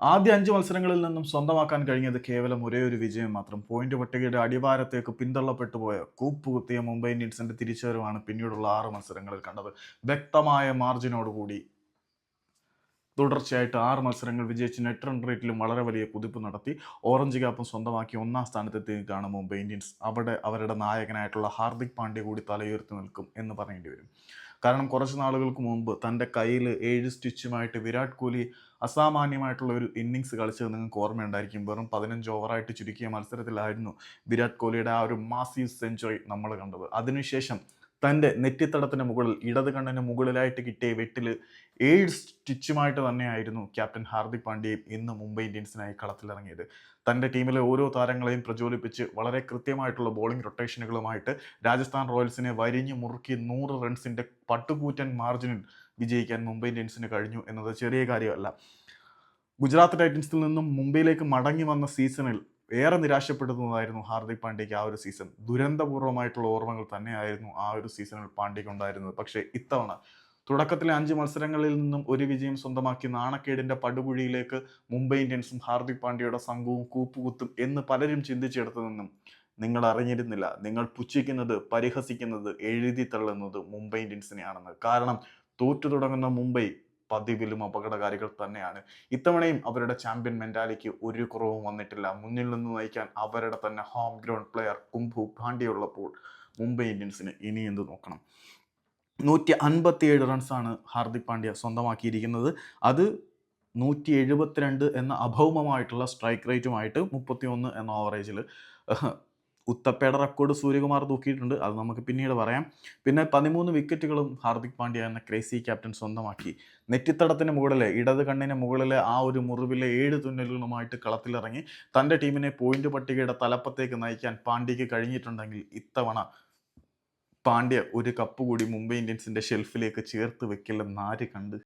ആദ്യ അഞ്ച് മത്സരങ്ങളിൽ നിന്നും സ്വന്തമാക്കാൻ കഴിഞ്ഞത് കേവലം ഒരേ ഒരു വിജയം മാത്രം. പോയിന്റ് പട്ടികയുടെ അടിവാരത്തേക്ക് പിന്തള്ളപ്പെട്ടു പോയ കൂപ്പുകുത്തിയ മുംബൈ ഇന്ത്യൻസിന്റെ തിരിച്ചുവരവാണ് പിന്നീടുള്ള ആറ് മത്സരങ്ങളിൽ കണ്ടത്. വ്യക്തമായ മാർജിനോടുകൂടി തുടർച്ചയായിട്ട് ആറ് മത്സരങ്ങൾ വിജയിച്ച് നെറ്റ് റൺ റേറ്റിലും വളരെ വലിയ കുതിപ്പ് നടത്തി. ഓറഞ്ച് ക്യാപ്പും സ്വന്തമാക്കി ഒന്നാം സ്ഥാനത്തെത്തിയാണ് മുംബൈ ഇന്ത്യൻസ്. അവിടെ അവരുടെ നായകനായിട്ടുള്ള ഹാർദിക് പാണ്ഡ്യ കൂടി തലയുയർത്തി നിൽക്കും എന്ന് പറയേണ്ടി വരും. കാരണം കുറച്ച് നാളുകൾക്ക് മുമ്പ് തന്റെ കയ്യിൽ ഏഴ് സ്റ്റിച്ചുമായിട്ട് വിരാട് കോഹ്ലി അസാമാന്യമായിട്ടുള്ള ഒരു ഇന്നിങ്സ് കളിച്ചത് നിങ്ങൾക്ക് ഓർമ്മയുണ്ടായിരിക്കും. വെറും പതിനഞ്ച് ഓവറായിട്ട് ചുരുക്കിയ മത്സരത്തിലായിരുന്നു വിരാട് കോഹ്ലിയുടെ ആ ഒരു മാസീവ് സെഞ്ചുറി നമ്മൾ കണ്ടത്. അതിനുശേഷം തന്റെ നെറ്റിത്തടത്തിന് മുകളിൽ ഇടത് കണ്ണിന് മുകളിലായിട്ട് കിട്ടിയ വെട്ടിൽ ഏഴ് സ്റ്റിച്ചുമായിട്ട് തന്നെയായിരുന്നു ക്യാപ്റ്റൻ ഹാർദിക് പാണ്ഡ്യയും ഇന്ന് മുംബൈ ഇന്ത്യൻസിനായി കളത്തിലിറങ്ങിയത്. തന്റെ ടീമിലെ ഓരോ താരങ്ങളെയും പ്രചോദിപ്പിച്ച് വളരെ കൃത്യമായിട്ടുള്ള ബോളിംഗ് റൊട്ടേഷനുകളുമായിട്ട് രാജസ്ഥാൻ റോയൽസിനെ വരിഞ്ഞു മുറുക്കി നൂറ് റൺസിന്റെ പട്ടുകൂറ്റൻ മാർജിനിൽ വിജയിക്കാൻ മുംബൈ ഇന്ത്യൻസിന് കഴിഞ്ഞു എന്നത് ചെറിയ കാര്യമല്ല. ഗുജറാത്ത് ടൈറ്റൻസിൽ നിന്നും മുംബൈയിലേക്ക് മടങ്ങി വന്ന സീസണിൽ ഏറെ നിരാശപ്പെടുത്തുന്നതായിരുന്നു ഹാർദിക് പാണ്ഡ്യയ്ക്ക് ആ ഒരു സീസൺ ദുരന്തപൂർവമായിട്ടുള്ള ഓർമ്മകൾ തന്നെയായിരുന്നു ആ ഒരു സീസണിൽ പാണ്ഡ്യയ്ക്ക് ഉണ്ടായിരുന്നത്. പക്ഷേ ഇത്തവണ തുടക്കത്തിലെ അഞ്ച് മത്സരങ്ങളിൽ നിന്നും ഒരു വിജയം സ്വന്തമാക്കി നാണക്കേടിന്റെ പടുകുഴിയിലേക്ക് മുംബൈ ഇന്ത്യൻസും ഹാർദിക് പാണ്ഡ്യയുടെ സംഘവും കൂപ്പുകുത്തും എന്ന് പലരും ചിന്തിച്ചെടുത്തു നിന്നും നിങ്ങൾ അറിഞ്ഞിരുന്നില്ല. നിങ്ങൾ പുച്ഛിക്കുന്നത് പരിഹസിക്കുന്നത് എഴുതി തള്ളുന്നത് മുംബൈ ഇന്ത്യൻസിനെയാണെന്ന്. കാരണം തോറ്റു തുടങ്ങുന്ന മുംബൈ പതിവിലും അപകടകാരികൾ തന്നെയാണ്. ഇത്തവണയും അവരുടെ ചാമ്പ്യൻ മെന്റാലിക്ക് ഒരു കുറവും വന്നിട്ടില്ല. മുന്നിൽ നിന്ന് നയിക്കാൻ അവരുടെ തന്നെ ഹോം ഗ്രൗണ്ട് പ്ലെയർ കുംഭു പാണ്ഡ്യയുള്ളപ്പോൾ മുംബൈ ഇന്ത്യൻസിന് ഇനി എന്ത് നോക്കണം? നൂറ്റി അൻപത്തിയേഴ് റൺസാണ് ഹാർദിക് പാണ്ഡ്യ സ്വന്തമാക്കിയിരിക്കുന്നത്. അത് നൂറ്റി എഴുപത്തിരണ്ട് എന്ന അഭൗമമായിട്ടുള്ള സ്ട്രൈക്ക് റേറ്റുമായിട്ട് മുപ്പത്തി ഒന്ന് എന്ന ഓവറേജിൽ ഉത്തപ്പയുടെ റെക്കോർഡ് സൂര്യകുമാർ തൂക്കിയിട്ടുണ്ട്. അത് നമുക്ക് പിന്നീട് പറയാം. പിന്നെ പതിമൂന്ന് വിക്കറ്റുകളും ഹാർദിക് പാണ്ഡ്യ എന്ന ക്രേസി ക്യാപ്റ്റൻ സ്വന്തമാക്കി. നെറ്റിത്തടത്തിന് മുകളിലെ ഇടത് കണ്ണിന് മുകളിലെ ആ ഒരു മുറിവിലെ ഏഴ് തുന്നലുകളുമായിട്ട് കളത്തിലിറങ്ങി. തന്റെ ടീമിനെ പോയിന്റ് പട്ടികയുടെ തലപ്പത്തേക്ക് നയിക്കാൻ പാണ്ഡ്യയ്ക്ക് കഴിഞ്ഞിട്ടുണ്ടെങ്കിൽ ഇത്തവണ പാണ്ഡ്യ ഒരു കപ്പ് കൂടി മുംബൈ ഇന്ത്യൻസിന്റെ ഷെൽഫിലേക്ക് ചേർത്ത് വെക്കില്ലെന്ന് ആര് കണ്ട്?